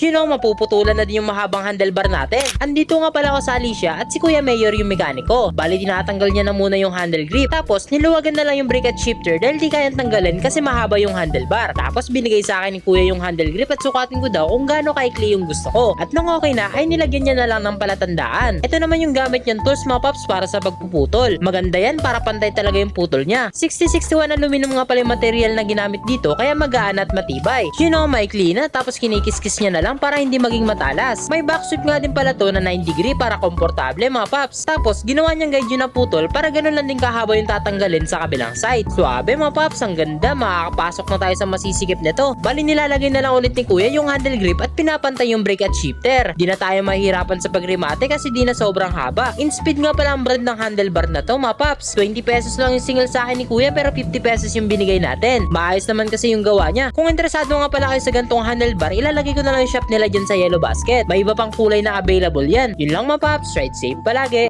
You know, mapuputulan na din yung mahabang handlebar natin. Andito nga pala ako sa Alicia at si Kuya Mayor yung mekaniko. Bali, tinatanggal niya na muna yung handle grip. Tapos, niluwagan na lang yung brake at shifter dahil di kayang tanggalin kasi mahaba yung handlebar. Tapos, binigay sa akin ni Kuya yung handle grip at sukatin ko daw kung gaano kaikli yung gusto ko. At nung okay na, ay nilagyan niya na lang ng palatandaan. Ito naman yung gamit niyang tools mga paps para sa pagpuputol. Maganda yan para pantay talaga yung putol niya. 6061 aluminum nga pala yung material na ginamit dito kaya magaan at matibay. You know, maikli na tapos kinikis-kis niya na lang para hindi maging matalas. May back sweep nga din pala to na 9 degree para komportable mga paps. Tapos ginawa niyang guide yun na putol para ganun lang din kahaba yung tatanggalin sa kabilang side. Suabe mga paps, ang ganda. Makakapasok na tayo sa masisikip nito. Bali nilalagay na lang ulit ni kuya yung handle grip at pinapantay yung brake at shifter. Di na tayo mahihirapan sa pagrimate kasi di na sobrang haba. In speed nga pala ang brand ng handlebar na to mga paps. 20 pesos lang yung single sa akin ni kuya pero 50 pesos yung binigay natin. Maayos naman kasi yung gawa niya. Kung interesado nga pala kayo sa gantong handlebar, ilalagay ko na lang yung shop nila dyan sa yellow basket. May iba pang kulay na available yan. Yun lang mga paps, ride safe palagi.